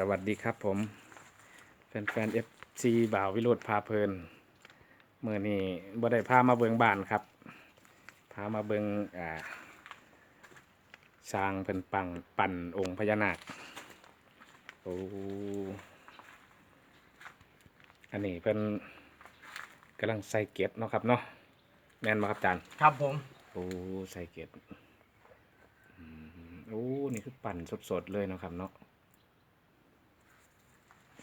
สวัสดีครับผมแฟนๆเอฟซีบ่าววิโรธพาเพลินเมื่อนี้บ่ได้พามาเบิงบ้านครับ พามาเบิงอ่าสร้างเป็นปังปั่นองค์พญานาคโอ้อันนี้เป็นกำลังใส่เก็บเนาะครับเนาะแม่นมาครับอาจารย์ครับผม โอ้ใส่เก็บอืมโอ้นี่คือปั่นสดๆเลยเนาะครับเนาะ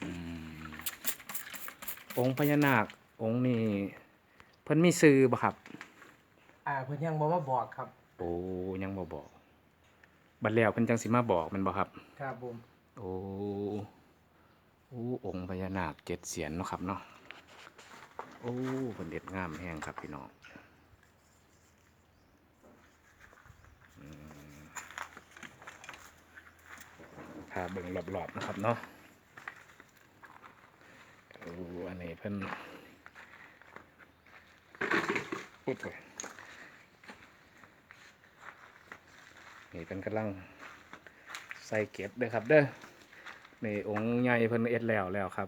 อืม องค์พญานาคองค์นี่เพิ่นมีซื้อบ่ครับ อ่าเพิ่นยังบอกว่าบอกครับ โอ้ยังบ่บอก บัดแล้วเพิ่นจังสิมาบอกแมันบ่ครับ ครับผมโอ้โอ้องค์พญานาคเจ็ดเสียนเนาะครับเนาะโอ้เพิ่นเด็ดงามแห้งครับพี่น้องอืมพาเบิ่งรอบๆนะครับเนาะ โอ้อันนี้เพิ่นปุ๊บเลยนี่เป็นกำลังใส่เก็บเด้อครับ เด้อนี่องค์ใหญ่เพิ่นเอ็ดแล้วแล้วครับ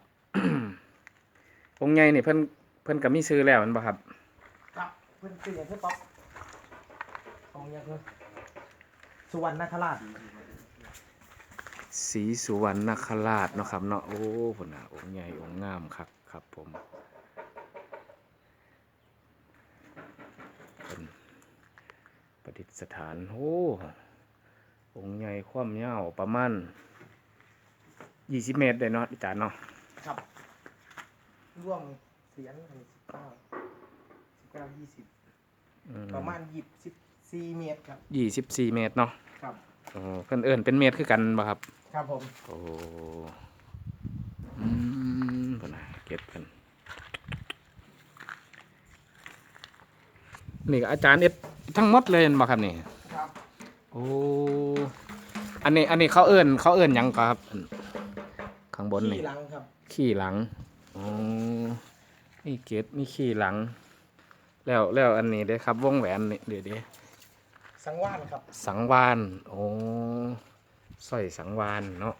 องค์ใหญ่นี่เพิ่นเพิ่นก็มีซื้อแล้วมันบ่ครับครับเพิ่นคืออเพิ่นป๊อปของย่างเพิ่นสุวรรณนคราช สีสุวรรณนคราชเนาะครับเนาะโอ้พุ่นน่ะองค์ใหญ่องค์งามครับครับผมเป็นประดิษฐานโอ้องค์ใหญ่ความยาวประมาณ20เมตรได้เนาะอาจารย์เนาะครับร่วมเสียงอันนี้สิบเก้าสิบเก้ายี่สิบอืประมาณยี่สิบสี่เมตรครับ24เมตรเนาะครับโอ้เพิ่นเอิ้นเป็นเมตรคือกันบ่ครับ ครับผม โอ้อืมเพิ่นน่ะเก็บเพิ่นนี่ก็อาจารย์เอ็ดทั้งหมดเลยแม่นบ่ครับนี่ครับ โอ้ อันนี้ อันนี้เขาเอิ้นเขาเอิ้นหยังก็ครับอันข้างบนนี่ที่หลังครับ ขี้หลัง อ๋อ นี่เกตนี่ขี้หลัง แล้วแล้วอันนี้เด้อครับ วงแหวนนี่เดี๋ยวเดี๋ยวสังวานครับ สังวาน โอ้ สร้อยสังวานเนาะ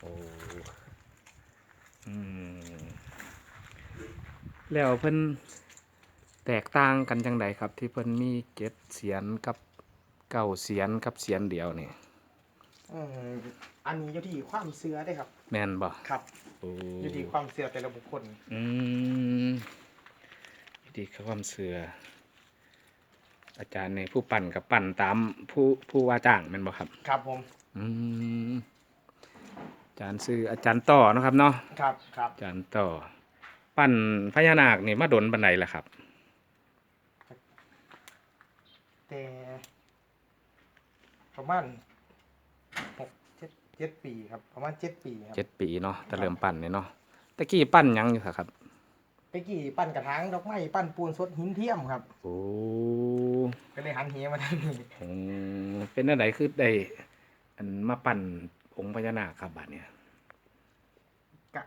โอ้อืมแล้วเพิ่นแตกต่างกันจังใดครับ ที่เพิ่นมีเจ็ดเสียนกับเก้าเสียนกับเสียนเดียวนี่อืมอันนี้อยู่ที่ความเชื่อได้ครับ แม่นบ่ครับโอ้อยู่ที่ความเชื่อแต่ละบุคคลอืมวิธีความเสืออาจารย์ในผู้ปั่นกับปั่นตามผู้ผู้ว่าจ้างแม่นบ่ครับ ครับผม อืมอาจารย์ซื้ออาจารย์ต่อเนาะครับเนาะครับครับอาจารย์ต่อ ปั่นพญานาคนี่มาดนบันไดล่ะครับ แต่ประมาณหกเจ็ดเจ็ดปีครับประมาณเจ็ดปีครับเจ็ดปีเนาะแต่เริ่มปั่นเนี่ยเนาะตะกี้ปั่นหยังอยู่ครับ ไปกี่ปั้นกระถางดอกไม้ปั้นปูนสดหินเทียมครับ โอ้ก็เลยหันเหมาทางนี้อืมเป็นอะไรคือได้ อันมาปั่นองค์พญานาคครับบัดเนี่ยกะ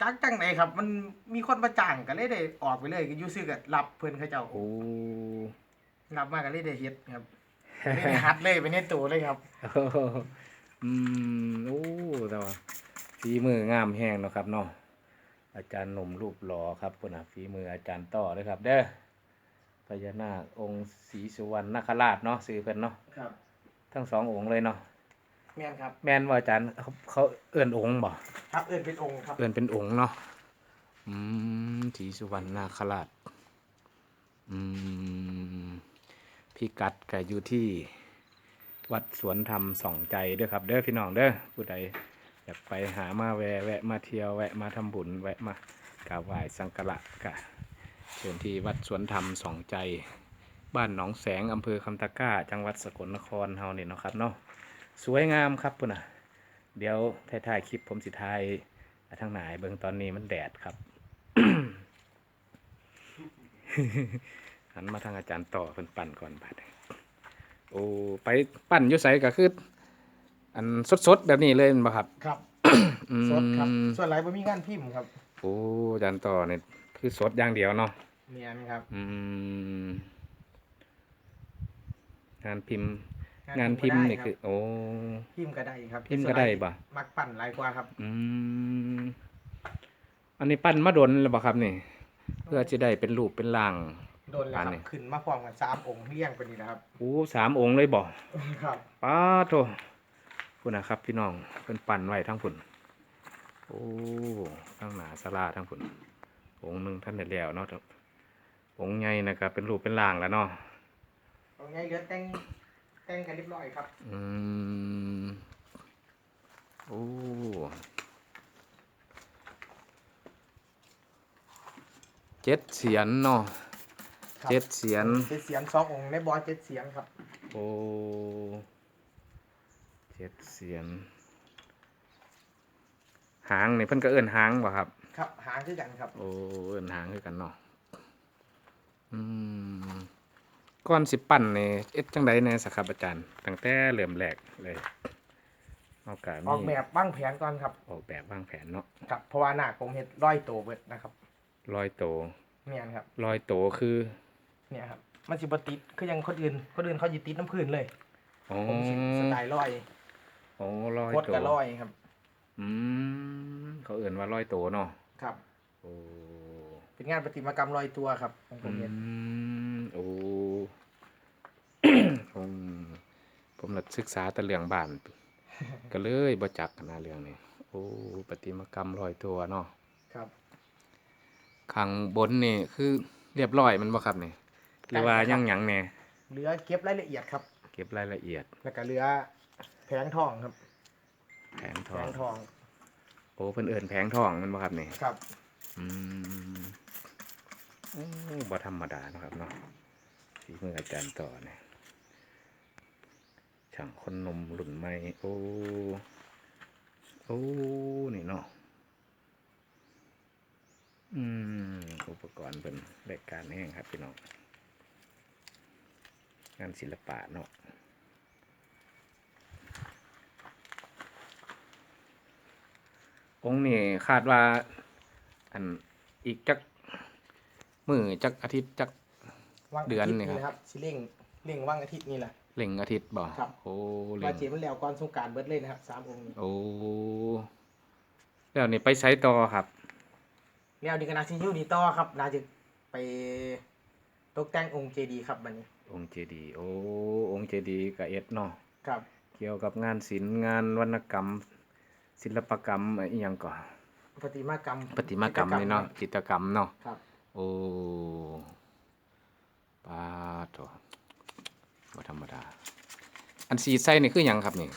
จักจังไหนครับ มันมีคนมาจ้างก็เลยได้ออกไปเลยก็อยู่ซื้อก็รับเพิ่นเขาเจ้าโอ้รับมาก็เลยได้เฮ็ดครับเลยได้ฮัดเลยไปในตัวเลยครับอืมโอ้แต่ว่าฝีมืองามแห้งเนาะครับเนาะอาจารย์หนุ่มรูปหล่อครับคนน่ะฝีมืออาจารย์ต่อเลยครับ เด้อพญานาคองค์ศรีสุวรรณนาคราชเนาะซื้อเพิ่นเนาะครับ ทั้งสององค์เลยเนาะ แม่นครับ แม่นว่าอาจารย์เขาเขาเอื้อนองค์บ่ครับเอิ้นเป็นองค์ครับ เอื้อนเป็นองค์เนาะอืมศรีสุวรรณนาคราชอืมพิกัดก็อยู่ที่วัดสวนธรรมส่องใจเด้อครับ เด้อพี่น้องเด้อผู้ใดอยากไปหามาแวะแวะมาเที่ยวแวะมาทำบุญแวะมากราบไหว้สังกะระกะเชิญที่วัดสวนธรรมส่องใจ บ้านหนองแสงอำเภอคำตะกร้า จังหวัดสกลนครเฮาเนี่ยเนาะครับเนาะ สวยงามครับพุ่นน่ะ เดี๋ยวถ่ายๆคลิปผมสิถ่ายทางไหนเบิ่งตอนนี้มันแดดครับ หันมาทางอาจารย์ต่อเพิ่นปั่นก่อนบัดนี้โอ้ไปปั่นอยู่ไสก็คืออันสดๆแบบนี้เลยแม่นบ่ครับ ครับอืมสดครับ ส่วนหลายบ่มีงานพิมพ์ครับ โอ้อาจารย์ต่อเนี่ยคือสดอย่างเดียวเนาะเนียนครับ อืมงานพิมพ์ งานพิมพ์นี่ก็คือ โอ้พิมพ์ก็ได้ครับพิมพ์ก็ได้บ่มักปั่นหลายกว่าครับ อืมอันนี้ปั้นมาดนแล้วบ่ครับนี่ เพื่อจะได้เป็นรูปเป็นร่างโดนแล้วคอันรับนี้ขึ้นมาพร้อมกันสามองค์เรียงไปนี่นะครับโอ้สามองค์เลยบ่ครับป้าโตพุ่นนะครับ พี่น้องเพิ่นปั่นไว้ทั้งพุ่นโอ้ทั้งหนาสลาทั้งพุ่นองค์หนึงท่านได้แล้วเนาะองค์ใหญ่นะครับเป็นรูปเป็นร่างแล้วเนาะตรงนี้เหลือแต่ง แต่งกันเรียบร้อยครับ อืมโอ้เจ็ดเสียนเนาะครับเจ็ดเสียน เจ็ดเสียงสององค์ในบอสเจ็ดเสียงครับ โอ้เจ็ดเสียน หางนี่เพิ่นก็เอิ้นหางบ่ครับ ครับ หางคือกันครับ โอ้เอิ้นหางคือกันเนาะอืม ก่อนสิปั่นนี่เอ็ดจังไดแหน่สักครับอาจารย์ตั้งแต่เริ่มแรกเลยเอากะออกมีแบบบ้างแผนก่อนครับออกแบบวางแผนเนาะครับเพราะว่าหน้าผมเห็ดร้อยโตเบิดนะครับร้อยโตเนี่ยครับร้อยโตคือเนี่ยครับมันสิบติดคือยังคนอื่นคนอื่นเขาจิติดน้ำพื้นเลยอ๋อผมสิสไตล์ร้อยโอ้ร้อยโคตรโตกับร้อยครับ อืมเขาเอิ้นว่าร้อยโตเนาะครับโอ้เป็นงานประติมากรรมร้อยตัวครับของผมเห็นอืมโอ้ ผมผมรัศึกษาแต่เรื่องบ้าน ก็เลยบ่จักนะเรื่องนี้โอ้ประติมากรรมร้อยตัวเนาะครับข้างบนนี่คือเรียบร้อยมันบ่ครับนี่หรือว่ายังหยังแหน่เหลือเก็บรายละเอียดครับ เก็บรายละเอียด แล้วก็เหลือแผงทองครับ แผงทแผอง งทองโอ้เพิ่นเอิ้นแผงทองมันบ่ครับนี่ ครับ อืมโอ้บ่ธรรมดาเนาะครับเนาะฝีมืออาจารย์ต่อเนี่ย ช่างคนนมรุ่นใหม่โอ้โอ้นี่เนาะอืมอุปกรณ์เป็นรายการแห้งครับพี่น้องงานศิลปะเนาะองค์นี่คาดว่า อันอีกจักมือจักอาทิตย์จัก ว่างเดือนาทิตย์นี่ครับครับ สิเร่งเร่งว่างอาทิตย์นี่แหละ เล่งอาทิตย์บ่ครับ โอ้เล่ว่างเจ็บมันแล้วก่อนสงกรารเบิดเลยนะครับสามองค์นี้โอ้แล้วนี่ไปไซต์ต่อครับ แล้วดีกันนาซิยูนี่ต่อครับนาจะไปตกแต่งองค์เจดีย์ครับบัดนี้องค์เจดีย์โอ้องค์เจดีย์กับเอ็ดเนาะครับ เกี่ยวกับงานศิลป์งานวรรณกรรม ศิลปกรรมอะไรอหยังก่อนประติมากรรมประติมากรรมนี่เนาะจิตรกรรมเนาะครับ โอ้ปาโตบ่ธรรมดา อันสีไส้นี่คือหยังครับนี่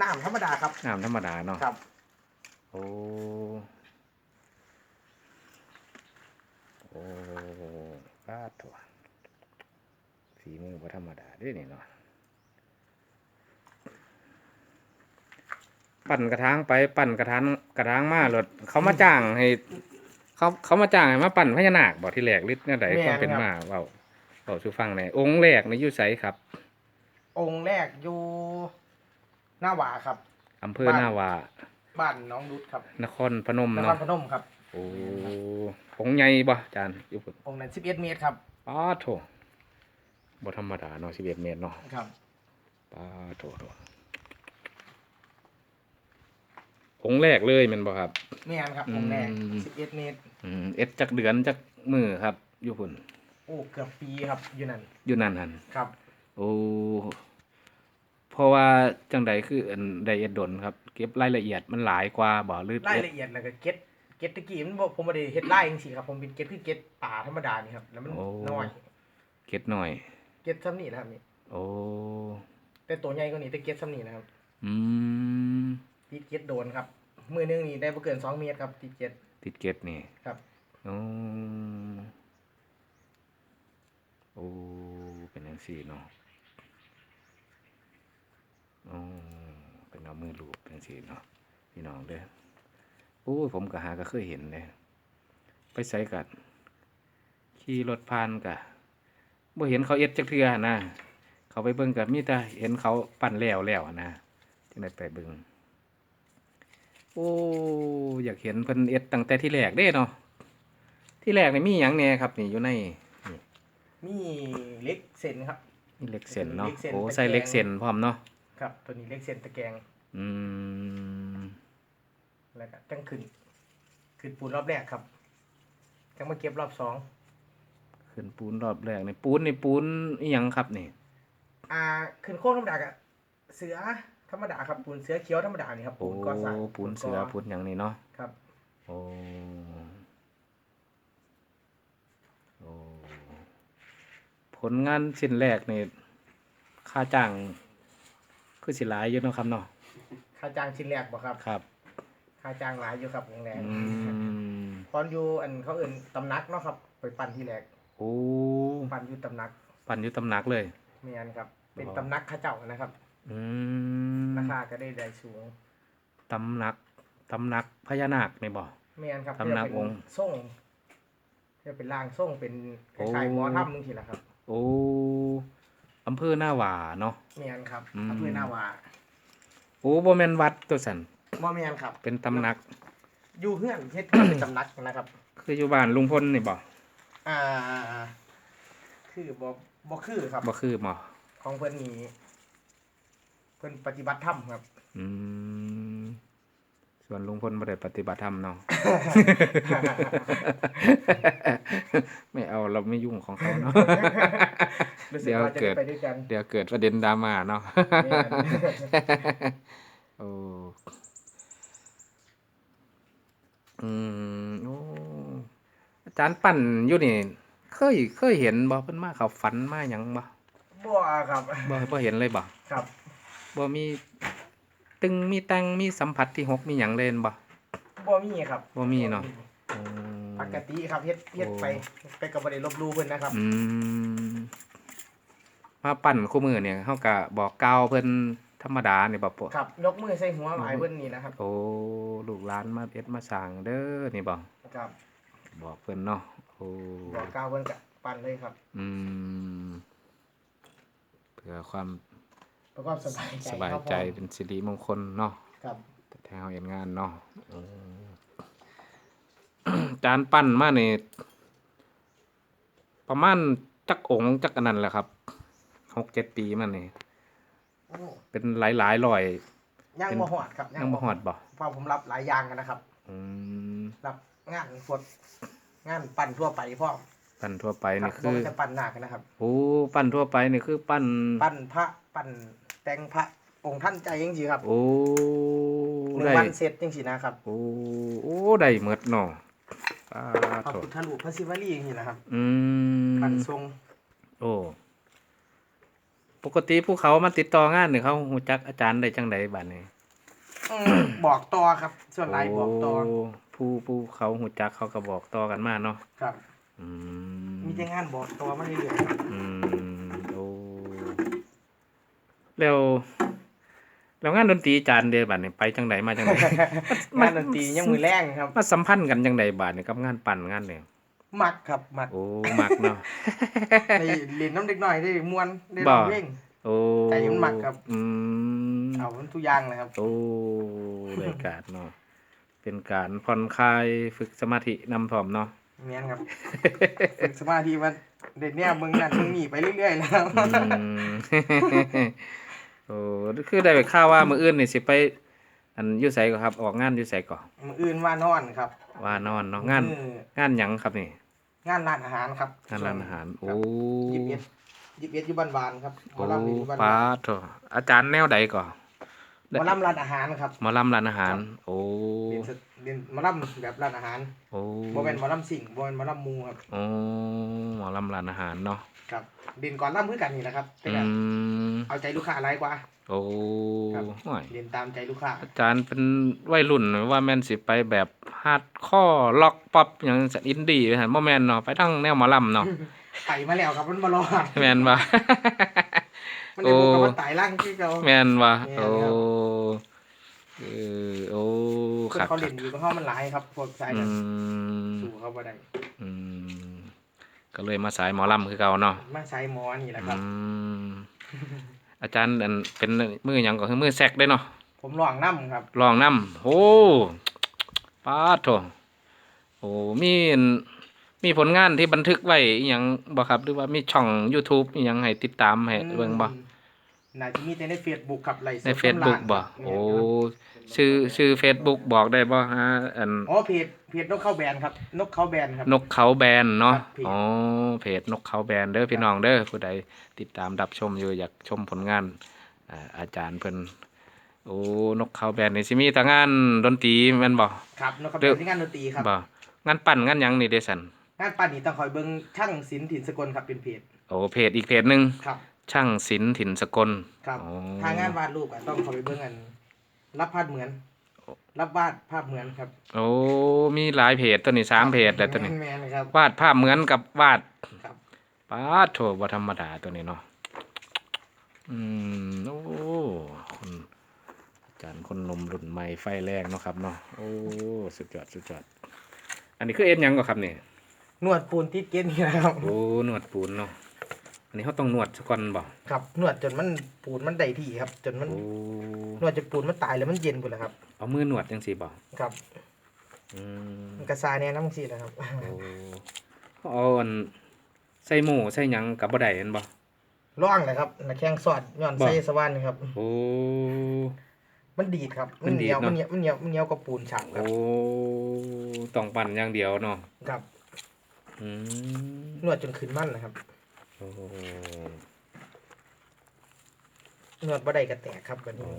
น้ำธรรมดาครับน้ำธรรมดาเนาะครับ โอ้โอ้ปาโตฝีมือบ่ธรรมดาเด้วยนี่เนาะปั่นกระถางไปปั่นกระถางกระถางมาหลดเขามาจ้างให้ เขาเขามาจ้างให้มาปั่นพญานาคบ่ที่แรกหรือแนวใดแม่นความเป็นครับมาเว้าเว้าสู่ฟังในอยองค์แรกในอยู่ไสครับ องค์แรกอยู่หน้าหวาครับอำเภอบ้านนาวาบ้านน้องดุดครับนครพนมนครเนาะพนมครับ โอ้องค์ใหญ่บ่อาจารย์อยู่พุ่นองค์นั้นสิบเอ็ดเมตรครับป้าโถบ่ธรรมดาเนาะ11เมตรเนาะครับ ป้าโถโถองค์แรกเลยแม่นบ่ครับ แม่นครับองค์แรกอืมสิบเอ็ดเมตร อืมเอ็ดจักเดือนจักมือครับอยู่พุ่นโอ้เกือบปีครับอยู่นั่นอยู่นั่นหั่นครับโอ้เพราะว่าจังใดคืออันไดเอ็ดดนครับ เก็บรายละเอียดมันหลายกว่าบ่หรือรายละเอียดแล้วก็เก็ตเก็ตตะกี้มันบ่ผมบ่ได้เฮ็ดลายจังซี่ครับ ผมเป็นเก็ตคือเก็ตป่าธรรมดานี่ครับ แล้วมันน้อย เก็บหน่อย เก็ตซ้ำนี่นะครับนี่ โอ้แต่ตัวใหญ่กว่านี้แต่เก็ตซ้ำนี่นะครับ อืมติดเก็ตโดนครับ มือหนึงนี่ได้บ่เกินสองเมตรครับติดเก็ตติดเก็บนี่ ครับโอ้โอ้เป็นจังซี่เนาะ โอ้เป็นเอามือลูบเป็นจังซี่เนาะพี่น้องเด้อโอ้ยผมก็หาก็เคยเห็นเลยไปใส่กัดขี่รถผ่านกะบ่เห็นเขาเอ็ดจักเทื่อนะเขาไปเบิ่งกับมีแต่เห็นเขาปั้นแล้วแล้วนะจังได้ไปเบิ่งโอ้อยากเห็นเพิ่นเอ็ดตั้งแต่ที่แรกเด้เนาะที่แรกนี่มีหยังแหน่ครับ นี่อยู่ในนี่มีเหล็กเส้นครับนี่เหล็กเส้นเนาะเหล็กเส้นโอ้ตะแกรงใส่เหล็กเส้นพร้อมเนาะ ครับตัวนี้เล็กเส้นตะแกรงอืมแล้วก็จังขึ้น ขึ้นปูนรอบแรกครับจังมาเก็บรอบสองขึ้นปูนรอบแรกนี่ปูนนี่ปูนอีหยังครับนี่อ่าขึ้นโค้งธรรมดากับเสือธรรมดาครับปูนเสือเขียวธรรมดานี่ครับโอ้ปูนก่อสร้างปูนเสือปูนหยังนี่เนาะครับ โอ้โอ้ผลงานชิ้นแรกนี่ค่าจ้าง คือสิหลายอยู่เนาะครับเนาะค่าจ้างชิ้นแรกบ่ครับ ครับค่าจ้างหลายอยู่ครับโรงแรมอืมตอนอยู่อันเขาเอื่นตำหนักเนาะครับ ไปปั่นที่แรกโอ้ปั่นอยู่ตำหนักปั่นอยู่ตำหนักเลย เมียนครับ เป็นอ๋อตำหนักเข้าเจ้านะครับอืมราคาก็ได้ได้สูงตำหนักตำหนักพญานาคนี่บ่ เมียนครับตำหนักเพื่องค์ ส่งเพื่อเป็นร่างส่งเป็นคโอ้ล้ายๆหมอถ้ำนึงทีละครับ โอ้ อำเภอหน้าหว่าเนาะเมียนครับอืม อำเภอหน้าวาโอ้บ่แม่นวัดตัวสันบ่เมียนครับ เป็นตำหนัก อยู่เฮือนเฮ็ดเฮือนเป็นตำหนักนะครับ คืออยู่บ้านลุงพลนี่บ่อ่า คือบ่บ่คือครับ บ่คือหมอของเพิ่นนี่เพิ่นปฏิบัติธรรมครับ อืม ส่วนลุงพลบ่ได้ปฏิบัติธรรมเนาะ ไม่เอาเราไม่ยุ่งของเขาเนาะ รู้สึเดี๋กยวว่าจะเกิได้ดไปด้วยกันเดี๋ยวเกิดประเด็นดราม่าเนาะแม่นโอ้อืมโอ้อาจารย์ปั่นอยู่นี่ เคยเคยเห็นบ่เพิ่นมาเขาฝันมาหยังบ่บ่ครับบ่บ่เห็นเลยบ่ครับบ่มี ตึงมีตังมีสัมผัสที่หกมีหยังเล่นบ่บ่มีครับบ่มีเนาะโอ้ปกติครับเฮ็ดเฮ็ดโอ้ ไปไปก็บ่ได้ลบหลู่เพิ่นนะครับอืมมาปั่นคู่มือเนี่ยเฮาก็บอกกล่าวเพิ่นธรรมดานี่บ่ปะ ครับยกมือใส่หัวหมายเพิ่นนี่นะครับโอ้ลูกหลานมาเอ็ดมาสั่งเด้อนี่บ่ครับบอกเพิ่นเนาะโอ้บอกกล่าวเพิ่นก็ปั่นเลยครับ อืมเพื่อความ เพื่อความสบายใจสบายครับใจผมเป็นสิริมงคลเนาะครับแต่แถวเห็นงานเนาะอืมจานปั้นมานี่ประมาณจักองค์จักอันนั้นแหละครับหกเจ็ดปีมันนี่โอ้เป็นหลายหลายๆร้อยยังเป็นบ่ฮอดครับยังบ่ฮอดบ่เพราะผมรับหลายอย่างกันนะครับอืมรับงานฟดงานปั่นทั่วไปพ่อปั้นทั่วไปครันี่บคือบ่จะปั่นหนักนะครับโอ้ปั้นทั่วไปนี่คือ ปั้นปั่นพระปั่น แต่งพระองค์ท่านใจจังซี่ครับโอ้หนึ่งได้วันเสร็จจังซี่นะครับโอ้โอ้ได้หมดเนาะปาพระโถพุทธรูปพระศิวลีจังซี่นะครับอืมปั่นทรงโอ้ปกติผู้เขามาติดต่องานนี่เขาหูจักอาจารย์ได้จังไดบัดนี้อืมบอกต่อครับ ส่วนหลายบอกต่อโผู้ผู้เขาหูจักเขาก็บอกต่อกันมาเนาะครับ อืมมีแต่งานบอกต่อมาเรื่อยๆครับอืมโอ้ แล้วแล้วงานดนตรีอาจารย์เดบัดนี้ไปจังไดมาจังไดงานดนตรียังมือแรงครับมาสัมพันธ์กันจังไดบาดนี่กับงานปั่นงานเนี่ยมักครับมักโอ้มักเนาะได้เรียนน้ำเด็กหน่อยได้มวนได้บ่ร้องเพลงโอ้ใจมันมักครับอืมเอามันทุกอย่างเลยครับโอ้รายการเนาะเป็นการผ่อนคลายฝึกสมาธินำพร้อมเนาะเมียนครับฝึกสมาธิมันเด็กเนี่ยมึงนั่นมึงนี่ไปเรื่อยๆแล้ว อืมโอ้คือได้ไปข่าวว่ามื้ออื่นนี่สิไป อันอยู่ไสก็ครับ ออกงานอยู่ไสก็มืออื่นว่านอนครับว่านอนเนาะงานมื้องานหยังครับนี่งานร้านอาหารครับงานร้านอาหาร โอ้ยิบเอ็ดยิบเอ็ดอยู่บ้านบานครับหมโอ้อลำอยู่บ้านป้าบาน โถอาจารย์แนวใดก่อ หมอลำร้านอาหารครับหมอลำร้านอาหาร โอ้เรียนสเรียนหมอลำแบบร้านอาหารโอ้โบเป็นหมอลำสิ่งโบเป็นหมอลำมูครับโอ้หมอลำร้านอาหารเนาะครับเรียนก่อนลำเพื่อกันนี่นะครับแต่อืก็มเอาใจลูกค้าหลายกว่า โอ้ครับห่วยเรียนตามใจลูกค้าอาจารย์เป็นวัยรุ่นว่าแม่นสิไปแบบฮาร์ดข้อล็อกป๊อปอย่างสันอินดี้ไปหั่นบ่แม่นเนาะไปทั้งแนวหมอลำเนาะไปมาแล้วครับมันมารอดแม่นบ่ มันได้บอกกับโอ้ว่าตายร่างที่เราแม่นบ่แม่นโอ้ครับเออโอ้คนครับเขาเล่นอยู่กับเขามันหลายครับพวกสายอืนั้นมสู่เขาบ่ได้อืมก็เลยมาสายหมอลำคือเก่าเนาะมาใช้หมอนี่แหละครับอืมอาจารย์อันเป็นมือหยังก็คือมือแซกได้เนาะ ผมลองน้ำครับ ลองนำโอ้ปาดโถโอ้มีอัน มีผลงานที่บันทึกไว้อหยังบ่ครับ หรือว่ามีช่อง YouTube อหยังให้ติดตามให้เบิ่งบ่อืมน่าจะมีแต่ใน Facebook ครับไลฟ์สดใน Facebook บ่กำลังโอ้ครับชื่อชื่อ Facebook บอกได้บ่ฮะอันอ๋อเพจเพจนกเขาแบนครับ นกเขาแบนครับ นกเขาแบนเนาะครับเพจ อ๋อเพจนกเขาแบนเด้อพี่น้องเด้อผู้ใดติดตามรับชมอยู่อยากชมผลงานอ่าอาจารย์เพิ่นโอ้นกเขาแบนนี่สิมีแต่งานดนตรีแม่นบ่ครับนกเขาเดี๋แบยวนที่งานดนตรีครับ บ่งานปั่นงานหยังนี่เด้สัน งานปั้นนี่ต้องคอยเบิ่งช่างศิลป์ถิ่นสกลครับเป็นเพจโอ้เพจอีกเพจหนึงครับ ช่างศิลป์ถิ่นสกลครับอ๋อทางงานวาดรูปอะต้องคอยไปเบิ่งอัน รับภาพเหมือน รับวาดภาพเหมือนครับโอ้มีหลายเพจตัวนี้สามเพจแล้วตัวนี้แมนๆครับ วาดภาพเหมือนกับวาดครับ ป้าดโถบ่ธรรมดาตัวนี้เนาะอืมโอ้คนอาจารย์คนหนมรุ่นใหม่ไฟแรงเนาะครับเนาะโอ้สุดยอดสุดยอดอันนี้คือเอ็นหยังก็ครับนี่ นวดปูนติดเกล็ดนี่นะครับ โอ้หนวดปูนเนาะอันนี้เขาต้องหนวดซะก่อนบ่ครับนวดจนมันปูนมันได้ที่ครับ จนมันโอ้นวดจนปูนมันตายแล้วมันเย็นหมดแล้วครับ เอามือหนวดจังสิบ่ครับอืมมันกระซายเนี่ยน้ำสีนะครับ โอ้เขาเอาอันใส่หมูใส่หยังกับบ่ได้เห็นบ่ ร่องเลยครับนักแข้งสอดย้อนบ่ ไส้สว่านนี่ครับ โอ้ มันดีดครับมัมันนดีเหดนียวเนอะมันเหนียวมันเหนียวมันเหนียวกับปูนฉาบครับโอ้ต้องปั่นอย่างเดียวเนาะ ครับ อืมนวดจนขึ้นมันนะครับโอ้นวดบ่ได้กระแตกครับแบบโอ้นี้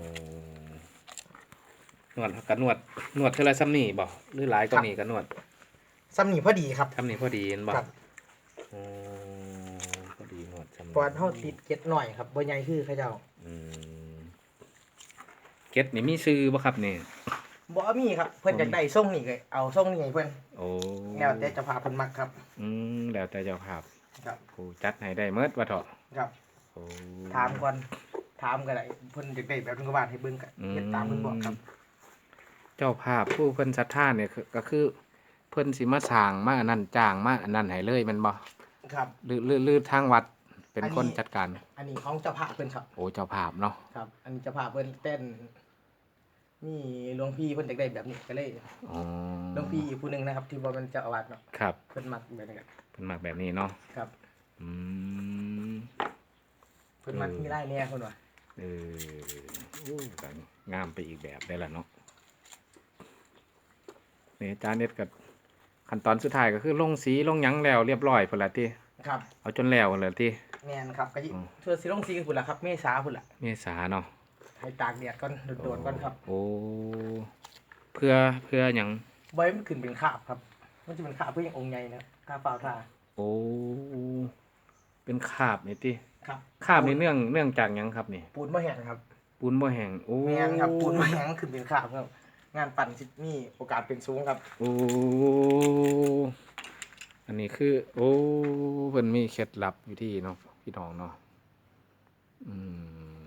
นวดกับนวดนวดเท่าไรซ้ำนี่บ่หรือหลายก็นี่ก็นวดซ้ำนี่พอดีครับ ซ้ำนี่พอดีเห็นบ่ครับโอ้พอดีนวดซ้ำเพราะว่าเฮาติดเก็ดหน่อยครับบ่ใหญ่คือเขาเจ้าอืมเก็ตนี่มีซื้อบ่ครับนี่บ่มีครับ เพิ่นอยากได้ส่งนี่ก็เอาส่งนี่ให้เพิ่นโอ้แล้วแต่เจะพาเพิ่นมักครับ อืมแล้วแต่เจ้าภาพครับ กูจัดให้ได้เมิดว่าเถอะครับ โอ้ ถามก่อนถามก็ได้เพิ่นอยากได้แบบนึงก็ว่าให้เบิ่งก็เฮ็ดตามเพิ่นบอกครับ เจ้าภาพผู้เพิ่นศรัทธาเนี่ยคือก็คือ เพิ่นสิมาสร้างมาอันนั้นจ้างมาอันนั้นให้เลยแมันบ่ครับ หรือหรือหรือทางวัดเป็นอันนี้คนจัดการ อันนี้ของเจ้าภาพเพิ่นครับ โอ้เจ้าภาพเนาะ ครับ อันนี้เจ้าภาพเพิ่นเต้น นี่หลวงพี่เพิ่นอยากได้แบบนี้ก็เลยอ๋อหลวงพี่อีกผู้หนึงนะครับ ที่บ่เป็นเจ้าอาวาสเนาะครับเพิ่นมักแบบนี้ครับเพิ่นมักแบบนี้เนาะครับอืม เพิ่นมักเออมีรายแหน่เพิ่นว่าเออโอ้ก็งามไปอีกแบบได้ละเนาะนี่อาจารย์เน็ตกับขั้นตอนสุดท้ายก็คือลงสีลงหยังแล้วเรียบร้อยพุ่นละที่ครับเอาจนแล้วพุ่นละที่แม่นครับก็ยิอืม เทื่อสิลงสีกันพุ่นล่ะครับ เมษาพุ่นล่ะเมษาเนาะ ให้ตากแดดก่อนโดนๆก่อนครับโอ้เพื่อเพื่อหยังบ่ให้มันขึ้นเป็นคราบครับ มันจะเป็นคราบเพื่อยังองค์ใหญ่นะคราบเปล่าทาโอ้เป็นคราบนี่ติครับคราบนี่เนื่องเนื่องจากหยังครับนี่ ปูนบ่แห้งครับปูนบ่แห้งโอ้แม่นครับปูนบ่แห้งขึ้นเป็นคราบครับ งานปั่นสิมีโอกาสเป็นสูงครับ โอ้อันนี้คือ โอ้เพิ่นมีเคล็ดลับอยู่ที่เนาะพี่น้องเนาะอืม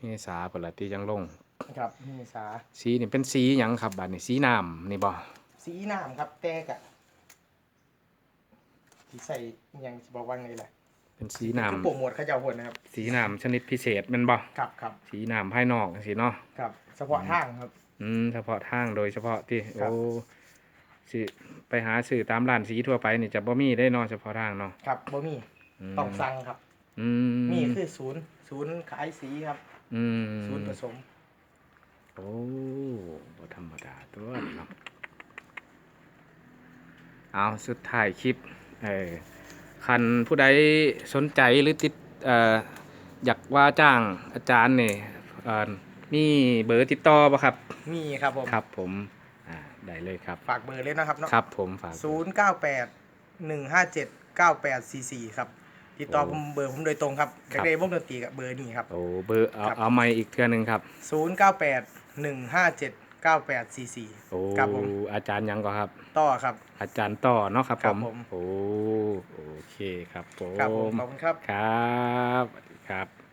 เมษาเปิดละที่ยังลง ครับเมษาสีนี่เป็นสีหยังครับบัดนี้สีน้ำนี่บ่สีน้ำครับแต่กะที่ใส่อิหยังสิบอกว่าไงล่ะเป็นสีคือน้ำโปรโมทเขาเจ้าพุ่นนะครับสีน้ำชนิดพิเศษแม่นบ่ครับครับสีน้ำภายนอกสิเนาะครับเฉพาะทางครับ อืมเฉพาะทางโดยเฉพาะที่ครับโอ้สิไปหาซื้อตามร้านสีทั่วไปนี่จะบ่มีได้เนาะเฉพาะทางเนาะครับบ่มีมต้องสั่งครับ อืมมีคือศูนย์ศูนย์ขายสีครับ อืมศูนย์ผสมโอ้บ่ธรรมดาตัวนี้เนาะเอาสุดท้ายคลิปเออคันผู้ใดสนใจหรือติดเอ่ออยากว่าจ้างอาจารย์นี่เอ่อมีเบอร์ติดต่อป่ะครับ มีครับผมครับผมอ่าได้เลยครับ ฝากเบอร์เลยนะครับเนาะครับผมฝากศูนย์เก้าแปดหนึ่งห้าเจ็ดเก้าแปดสี่สี่ครับ ติดต่อโอ้ผมเบอร์ผมโดยตรงครับครับเด็กๆวงดนตรีกับเบอร์นี้ครับ โอ้เบอร์เอาครับ เอาไม้อีกเทื่อหนึงครับศูนย์เก้าแปดหนึ่งห้าเจ็ดเก้าแปดสี่สี่โอ้ครับผมอาจารย์ยังก็ครับ ต่อครับ อาจารย์ต่อเนาะครับครัผบมผม โอ้โอเคครับผครับผมมขอบคุณครับ ครับสวัสดีครับ